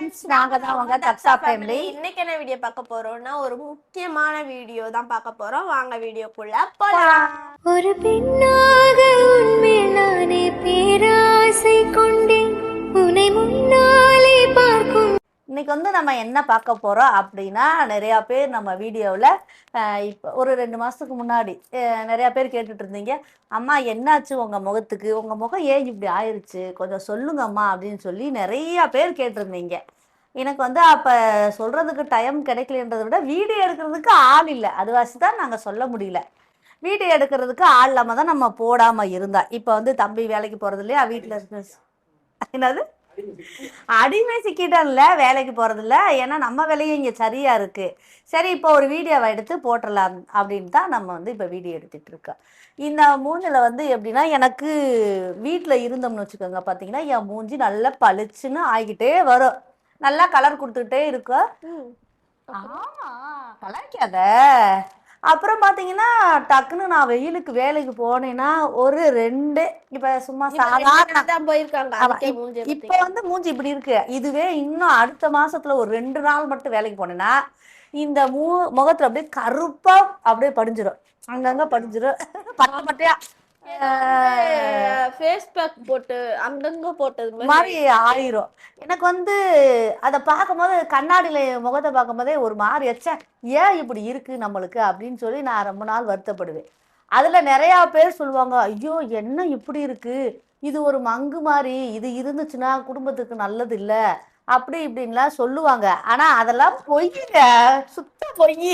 Friends நாங்க தான் உங்க தக்ஸா ஃபேமிலி இன்னைக்கு என்ன வீடியோ பார்க்க போறோம்னா ஒரு முக்கியமான வீடியோ தான் பார்க்க போறோம். வாங்க வீடியோக்குள்ள போலாம். ஒரு பெண்ணாக உன்மேல் நானே பேராசை கொண்டேன். உன்னை முன்னாலே இன்னைக்கு வந்து நம்ம என்ன பார்க்க போறோம் அப்படின்னா நிறைய பேர் நம்ம வீடியோவில் இப்போ ஒரு ரெண்டு மாசத்துக்கு முன்னாடி நிறைய பேர் கேட்டுட்டு இருந்தீங்க. அம்மா என்னாச்சு உங்க முகத்துக்கு? உங்க முகம் ஏன் இப்படி ஆயிருச்சு? கொஞ்சம் சொல்லுங்கம்மா அப்படின்னு சொல்லி நிறைய பேர் கேட்டிருந்தீங்க. எனக்கு வந்து அப்போ சொல்றதுக்கு டைம் கிடைக்கலன்றதை விட வீடியோ எடுக்கிறதுக்கு ஆள் இல்லை. அதுவாசி தான் நாங்கள் சொல்ல முடியல. வீடியோ எடுக்கிறதுக்கு ஆள் இல்லாமல் தான் நம்ம போடாமல் இருந்தா. இப்போ வந்து தம்பி வேலைக்கு போகிறது இல்லையா? வீட்டில் இருக்கு என்னது? அடிமை சிக்கிட்டோம்ல வேலைக்கு போறது இல்ல ஏன்னா நம்ம வேலையும் இங்க சரியா இருக்கு. சரி இப்போ ஒரு வீடியோவை எடுத்து போட்டுடலாம் அப்படின்னு தான் நம்ம வந்து இப்போ வீடியோ எடுத்துட்டு இருக்கோம். இந்த மூஞ்சில வந்து எப்படின்னா எனக்கு வீட்டில் இருந்தோம்னு வச்சுக்கோங்க. பார்த்தீங்கன்னா என் மூஞ்சி நல்லா பளிச்சுன்னு ஆகிக்கிட்டே வரும். நல்லா கலர் கொடுத்துக்கிட்டே இருக்கும். ஆமா. அப்புறம் பாத்தீங்கன்னா டக்குன்னு நான் வெயிலுக்கு வேலைக்கு போனேன்னா ஒரு ரெண்டு இப்ப சும்மா சாதாரண போயிருக்காங்க. இப்ப வந்து மூஞ்சி இப்படி இருக்கு. இதுவே இன்னும் அடுத்த மாசத்துல ஒரு ரெண்டு நாள் மட்டும் வேலைக்கு போனேன்னா இந்த மூ முகத்துல அப்படியே கருப்பா அப்படியே படிஞ்சிரும். அங்கங்க படிஞ்சிரும். பட்ட பட்டையா ஃபேஸ் பேக் போட்டு அங்கங்க போட்டது மாதிரி. ஆயிரும். எனக்கு வந்து அதை பார்க்கும்போது கண்ணாடியில முகத்தை பார்க்கும்போதே ஒரு மாதிரி எச்ச ஏன் இப்படி இருக்கு நம்மளுக்கு? அப்படின்னு சொல்லி நான் ரொம்ப நாள் வருத்தப்படுவேன். அதுல நிறைய பேர் சொல்லுவாங்க ஐயோ என்ன இப்படி இருக்கு? இது ஒரு மங்கு மாதிரி. இது இருந்துச்சுன்னா குடும்பத்துக்கு நல்லது இல்ல அப்படி இப்படின்லாம் சொல்லுவாங்க. ஆனா அதெல்லாம் பொய்யுங்க சுத்த பொய்.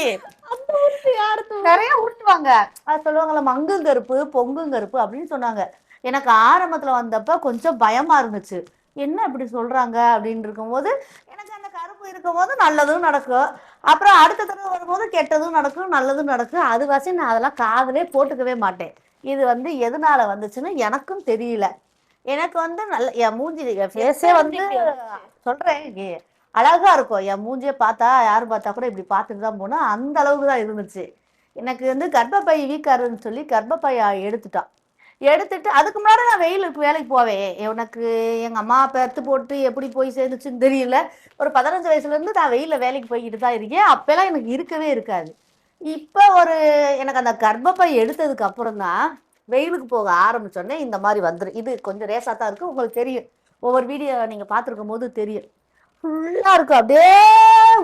நிறைய உருட்டுவாங்க அது சொல்லுவாங்கல்ல மங்குங்கருப்பு பொங்குங்கருப்பு அப்படின்னு சொன்னாங்க. எனக்கு ஆரம்பத்துல வந்தப்ப கொஞ்சம் பயமா இருந்துச்சு. என்ன இப்படி சொல்றாங்க? அப்படின்னு இருக்கும்போது எனக்கு அந்த கருப்பு இருக்கும்போது நல்லதும் நடக்கும். அப்புறம் அடுத்த தடவை வரும்போது கெட்டதும் நடக்கும் நல்லதும் நடக்கும். அது வசதி நான் அதெல்லாம் காதலே போட்டுக்கவே மாட்டேன். இது வந்து எதனால வந்துச்சுன்னு எனக்கும் தெரியல. எனக்கு வந்து நல்ல என் மூஞ்சி என் ஃபேஸே வந்து சொல்றேன். இங்கே அழகா இருக்கும். என் மூஞ்சியை பார்த்தா யார் பார்த்தா கூட இப்படி பார்த்துட்டு தான் போனா அந்த அளவுக்கு தான் இருந்துச்சு. எனக்கு வந்து கர்ப்பப்பை வீக்காருன்னு சொல்லி கர்ப்பப்பையை எடுத்துட்டான். எடுத்துட்டு அதுக்கு முன்னாடி நான் வெயிலுக்கு வேலைக்கு போவேன் எனக்கு எங்கள் அம்மா பெருத்து போட்டு எப்படி போய் சேர்ந்துச்சுன்னு தெரியல. ஒரு பதினஞ்சு வயசுலேருந்து நான் வெயிலில் வேலைக்கு போய்கிட்டு தான் இருக்கேன். அப்போல்லாம் எனக்கு இருக்கவே இருக்காது. இப்போ ஒரு எனக்கு அந்த கர்ப்பப்பை எடுத்ததுக்கு அப்புறம் தான் வெயிலுக்கு போக ஆரம்பித்தோடனே இந்த மாதிரி வந்துடும் இது கொஞ்சம் ரேஸாக தான் இருக்குது உங்களுக்கு தெரியும். ஒவ்வொரு வீடியோ நீங்கள் பார்த்துருக்கும் போது தெரியும். ஃபுல்லாக இருக்கும். அப்படியே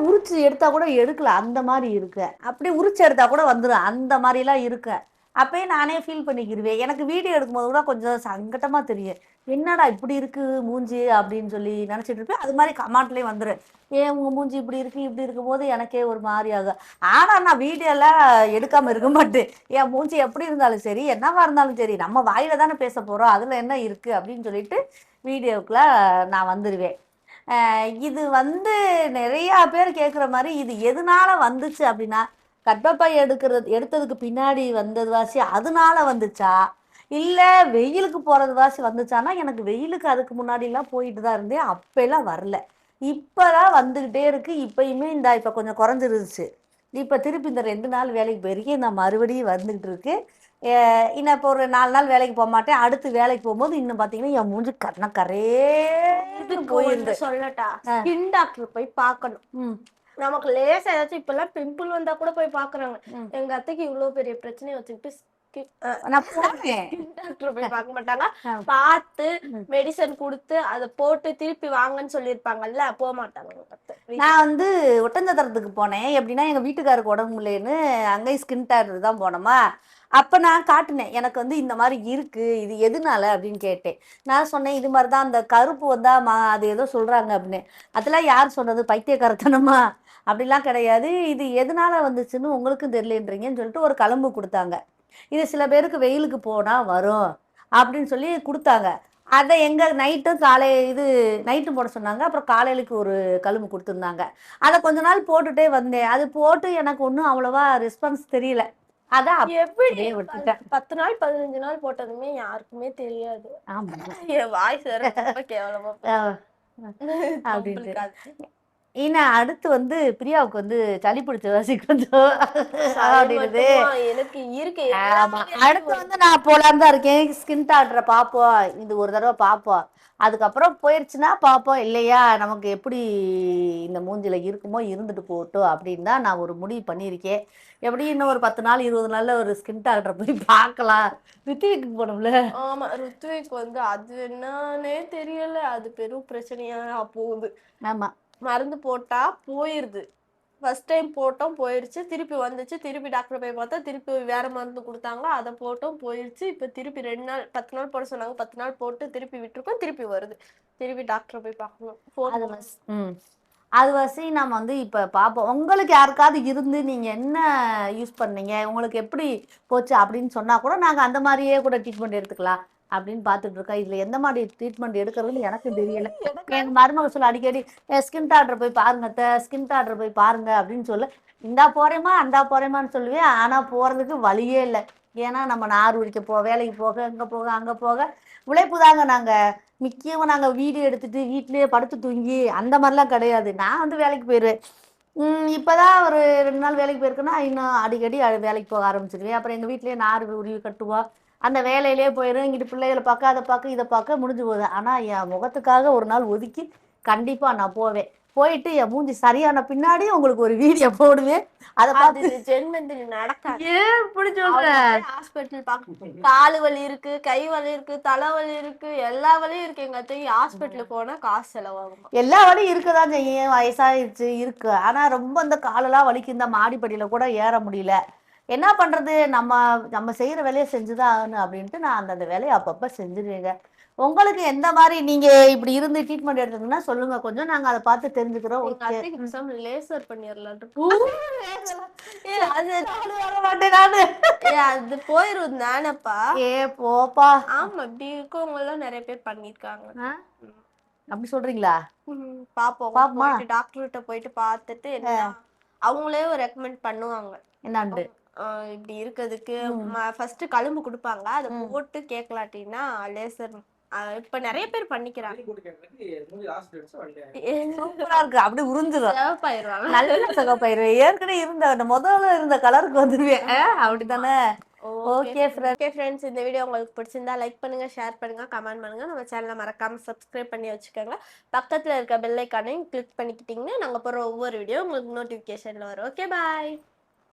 உரிச்சு எடுத்தால் கூட எடுக்கல. அந்த மாதிரி இருக்கு. அப்படியே உரிச்சு எடுத்தால் கூட வந்துடும் அந்த மாதிரிலாம் இருக்கேன் அப்பயே நானே ஃபீல் பண்ணிக்கிருவேன். எனக்கு வீடியோ எடுக்கும்போது கூட கொஞ்சம் சங்கட்டமாக தெரியும். என்னடா இப்படி இருக்கு மூஞ்சி அப்படின்னு சொல்லி நினச்சிட்டு இருப்பேன். அது மாதிரி கமாண்ட்லேயே வந்துடும் ஏன் உங்கள் மூஞ்சி இப்படி இருக்கு இப்படி இருக்கும் போது எனக்கே ஒரு மாதிரி ஆகும். ஆனால் நான் வீடியோலாம் எடுக்காமல் இருக்க மாட்டேன். என் மூஞ்சி எப்படி இருந்தாலும் சரி என்னவாக இருந்தாலும் சரி நம்ம வாயில தானே பேச போகிறோம் அதில் என்ன இருக்குது அப்படின்னு சொல்லிட்டு வீடியோக்குள்ள நான் வந்துடுவேன் இது வந்து நிறையா பேர் கேட்குற மாதிரி இது எதனால வந்துச்சு அப்படின்னா கர்ப்பப்பை எடுக்கிறது எடுத்ததுக்கு பின்னாடி வந்தது வாசி அதனால வந்துச்சா? இல்லை வெயிலுக்கு போகிறது வாசி வந்துச்சானா? எனக்கு வெயிலுக்கு அதுக்கு முன்னாடிலாம் போயிட்டு தான் இருந்தேன். அப்பெல்லாம் வரல. இப்போதான் வந்துக்கிட்டே இருக்கு. இப்பயுமே இந்த இப்போ கொஞ்சம் குறைஞ்சிருச்சு இப்போ திருப்பி இந்த ரெண்டு நாள் வேலைக்கு போயிருக்கேன். நான் மறுபடியும் வந்துக்கிட்டு இருக்கு. இன்னும் இப்போ ஒரு நாலு நாள் வேலைக்கு போக மாட்டேன். அடுத்து வேலைக்கு போகும்போது இன்னும் பார்த்தீங்கன்னா என் மூஞ்சி கண்ண இதுக்கு போயிருந்து சொல்லட்டா. ஸ்கின் டாக்டர் போய் பார்க்கணும் நமக்கு லேசா ஏதாச்சும் இப்பெல்லாம் பிம்பிள் வந்தா கூட போய் பாக்குறாங்க. எங்க அத்தைக்கு இவ்வளவு பெரிய பிரச்சனையை வச்சுக்கிட்டு நான் போனேன் டாக்டர் போய் பார்க்க மாட்டாங்க. பார்த்து. மெடிசன் கொடுத்து அதை போட்டு திருப்பி வாங்கன்னு சொல்லியிருப்பாங்கல்ல போக மாட்டாங்க எங்க. நான் வந்து ஒட்டஞ்சத்திரத்துக்கு போனேன். எப்படின்னா எங்கள் வீட்டுக்காருக்கு உடம்பு முடியலன்னு அங்கேயும் ஸ்கின் டாக்டர் தான் போனோமா. அப்போ நான் காட்டினேன். எனக்கு வந்து இந்த மாதிரி இருக்கு இது எதனால அப்படின்னு கேட்டேன். நான் சொன்னேன் இது மாதிரி தான் அந்த கருப்பு வந்தா மா அது ஏதோ சொல்றாங்க அப்படின்னு. அதெல்லாம் யார் சொன்னது? பைத்தியக்காரத்தனமா? அப்படிலாம் கிடையாது. இது எதனால வந்துச்சுன்னு உங்களுக்கும் தெரியலன்றீங்கன்னு சொல்லிட்டு ஒரு கலம்பு கொடுத்தாங்க. இது சில பேருக்கு வெயிலுக்கு போனா வரும் அப்படின்னு சொல்லி கொடுத்தாங்க. அதை எங்க நைட்டும் காலை இது நைட்டும் போட சொன்னாங்க. அப்புறம் காலையிலுக்கு ஒரு கழும்பு கொடுத்துருந்தாங்க. அதை கொஞ்ச நாள் போட்டுட்டே வந்தேன். அது போட்டு எனக்கு ஒன்றும் அவ்வளவா ரெஸ்பான்ஸ் தெரியல. அதான் எப்படி பத்து நாள் பதினஞ்சு நாள் போட்டதுமே யாருக்குமே தெரியாது. ஆமா. என் வாய்ஸ் வேற கேவலமா. ஏன்னா அடுத்து வந்து பிரியாவுக்கு வந்து சளி பிடிச்ச வாசி கொஞ்சம் மட்டுமா? எனக்கு இருக்கு. ஆமா. அடுத்து வந்து நான் போலான்னு தான் இருக்கேன். ஸ்கின் டாக்டரை பார்ப்போம் இது ஒரு தடவை பார்ப்போம் அதுக்கப்புறம் போயிருச்சுன்னா பார்ப்போம் இல்லையா? நமக்கு எப்படி இந்த மூஞ்சில இருக்குமோ இருந்துட்டு போகட்டும் அப்படின்னு தான் நான் ஒரு முடிவு பண்ணியிருக்கேன். எப்படி இன்னும் ஒரு பத்து நாள் இருபது நாள்ல ஒரு ஸ்கின் டாக்டரை போய் பார்க்கலாம். ரித்திக்கு போகணும்ல. ஆமா. ருத்விக் வந்து அது என்னன்னே தெரியல. அது பெரும் பிரச்சனையா போகுது. ஆமா. மருந்து போட்டா போயிருது. ஃபர்ஸ்ட் டைம் போட்டோம் போயிருச்சு. திருப்பி வந்துச்சு. திருப்பி டாக்டர் போய் பார்த்தா திருப்பி வேற மருந்து கொடுத்தாங்க அதை போட்டோம் போயிருச்சு. இப்போ திருப்பி ரெண்டு நாள் பத்து நாள் போட சொன்னாங்க. பத்து நாள் போட்டு திருப்பி விட்டுருக்கோம். திருப்பி வருது. திருப்பி டாக்டர் போய் பார்க்கணும். அது வசி நம்ம வந்து இப்போ பார்ப்போம். உங்களுக்கு யாருக்காவது இருந்து நீங்கள் என்ன யூஸ் பண்ணீங்க? உங்களுக்கு எப்படி போச்சு அப்படின்னு சொன்னால் கூட நாங்கள் அந்த மாதிரியே கூட ட்ரீட்மெண்ட் எடுத்துக்கலாம். அப்படின்னு பார்த்துட்டு இருக்கோம் இதில் எந்த மாதிரி ட்ரீட்மெண்ட் எடுக்கிறதுன்னு எனக்கு தெரியல. எங்கள் மருமக சொல்ல அடிக்கடி ஸ்கின் டாக்டர் போய் பாருங்க ஸ்கின் டாக்டர் போய் பாருங்க அப்படின்னு சொல்ல. இந்தா போகிறேம்மா அந்தா போகிறேம்மான்னு சொல்லுவேன். ஆனால் போகிறதுக்கு வழியே இல்லை. ஏன்னா நம்ம நார் உரிக்க போ வேலைக்கு போக இங்கே போக அங்கே போக உழைப்பு தாங்க நாங்கள் முக்கியமாக நாங்கள் வீடியோ எடுத்துட்டு வீட்டிலேயே படுத்து தூங்கி அந்த மாதிரிலாம் கிடையாது. நான் வந்து வேலைக்கு போயிடுவேன் இப்போ தான் ஒரு ரெண்டு நாள் வேலைக்கு போயிருக்கேன்னா இன்னும் அடிக்கடி வேலைக்கு போக ஆரம்பிச்சிடுவேன் அப்புறம் எங்கள் வீட்டிலேயே நார் உருவி கட்டுவோம். அந்த வேலையிலே போயிடும் இங்கிட்டு பிள்ளைகளை பார்க்க அதை பார்க்க இதை பார்க்க முடிஞ்சு போகுது. ஆனால் என் முகத்துக்காக ஒரு நாள் ஒதுக்கி கண்டிப்பாக நான் போவேன். போயிட்டு என் மூஞ்சி சரியான பின்னாடி உங்களுக்கு ஒரு வீடியோ போடுவேன். அதை பார்த்து ஜென்மந்திரி நடக்காது. ஏன் இப்படி சொல்ற? ஹாஸ்பிட்டல் பார்க்க காலு வலி இருக்கு கை வலி இருக்கு தலை வலி இருக்கு எல்லா வலியும் இருக்கு எங்க அத்தைக்கு ஹாஸ்பிட்டலுக்கு போனா காசு செலவாகும்? எல்லா வலியும் இருக்கதான் செய்யும் வயசாயிடுச்சு இருக்கு. ஆனா ரொம்ப இந்த காலெல்லாம் வலிக்கு இந்த மாடிப்படியில கூட ஏற முடியல. என்ன பண்றது? நம்ம நம்ம செய்யற வேலையை செஞ்சுதான் ஆகணும் அப்படின்ட்டு நான் அந்தந்த வேலையை அப்பப்ப செஞ்சிருவேங்க. உங்களுக்கு எந்த மாதிரி நீங்க இப்படி இருந்து ட்ரீட்மெண்ட் எடுத்தீங்கன்னா சொல்லுங்க. கொஞ்சம் நாங்க அதை பார்த்து தெரிஞ்சுக்கிறோம். லேசர் பண்ணிடலாம் அது வர மாட்டேன் நானு. ஏ, அது போயிரும் தானப்பா. ஏ போப்பா. ஆமா இப்படி இருக்கவங்க எல்லாம் நிறைய பேர் பண்ணிருக்காங்க? அப்படி சொல்றீங்களா? பாப்போம். பாப்போமா? டாக்டர் கிட்ட போயிட்டு பார்த்துட்டு அவங்களே ரெக்கமெண்ட் பண்ணுவாங்க. என்னாண்டு? இப்படி இருக்கிறதுக்கு ஃபர்ஸ்ட் கழும்பு கொடுப்பாங்க. அதை போட்டு கேட்கலாட்டினா லேசர் இப்ப நிறைய பேர் பண்ணிக்கிறாங்க. சூப்பரா இருக்கு. அப்படி உறிஞ்சிடும் சிவப்பாயிருவாங்க நல்ல சகப்பயிறு ஏற்கனவே இருந்த அந்த முதல்ல இருந்த கலருக்கு வந்துருவேன் அப்படிதானே ஓகே ஓகே ஃப்ரெண்ட்ஸ் இந்த வீடியோ உங்களுக்கு பிடிச்சிருந்தா லைக் பண்ணுங்க ஷேர் பண்ணுங்க கமெண்ட் பண்ணுங்க. நம்ம சேனலை மறக்காம சப்ஸ்கிரைப் பண்ணி வச்சுக்கோங்க. பக்கத்துல இருக்க பெல் ஐக்கானையும் கிளிக் பண்ணிக்கிட்டீங்கன்னா நாங்க போற ஒவ்வொரு வீடியோ உங்களுக்கு நோட்டிஃபிகேஷன்ல வரும். Okay bye